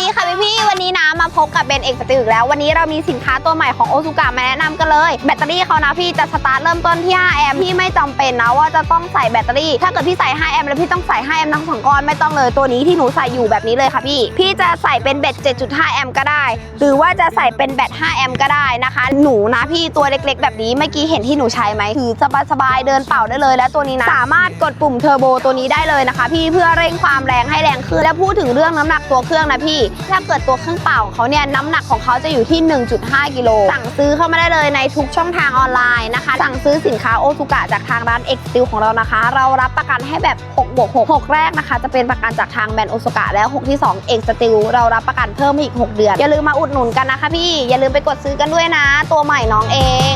ดีค่ะพี่พี่ๆวันนี้นะ มาพบกับเบนเอกสติอีกแล้ว วันนี้เรามีสินค้าตัวใหม่ของโอซูกะมาแนะนำกันเลย แบตเตอรี่เขานะพี่จะสตาร์ทเริ่มต้นที่ 5 แอมป์พี่ไม่จำเป็นนะว่าจะต้องใส่แบตเตอรี่ ถ้าเกิดพี่ใส่ 5 แอมป์แล้วพี่ต้องใส่ 5 แอมป์ทั้งสองก้อนไม่ต้องเลยตัวนี้ที่หนูใส่อยู่แบบนี้เลยค่ะพี่ พี่จะใส่เป็นแบต 7.5 แอมป์ก็ได้ หรือว่าจะใส่เป็นแบต 5 แอมป์ก็ได้นะคะ หนูนะพี่ตัวเล็กๆ แบบนี้เมื่อกี้เห็นที่หนูใช้ไหมคือสบายๆเดินเป่าได้เลย และตัวนี้นะสามารถกดปุ่มเทอร์โบตัวนี้ได้เลยนะคะ พี่เพื่อเร่งความแรงให้แรงขึ้นและพูดถึงเรื่องน้ำหนักตัวเครื่องนะพี่ ถ้าเกิดตัวเครื่องเป่าเขาเนี่ยน้ำหนักของเขาจะอยู่ที่ 1.5 กิโล สั่งซื้อเข้ามาได้เลยในทุกช่องทางออนไลน์นะคะ สั่งซื้อสินค้าโอซูกะจากทางร้าน X Steel ของเรานะคะ เรารับประกันให้แบบ6บวก6 6 แรกนะคะ จะเป็นประกันจากทางแบรนด์โอซูกะแล้ว 6 ที่2 X Steel เรารับประกันเพิ่มอีก 6 เดือน อย่าลืมมาอุดหนุนกันนะคะพี่ อย่าลืมไปกดซื้อกันด้วยนะ ตัวใหม่น้องเอง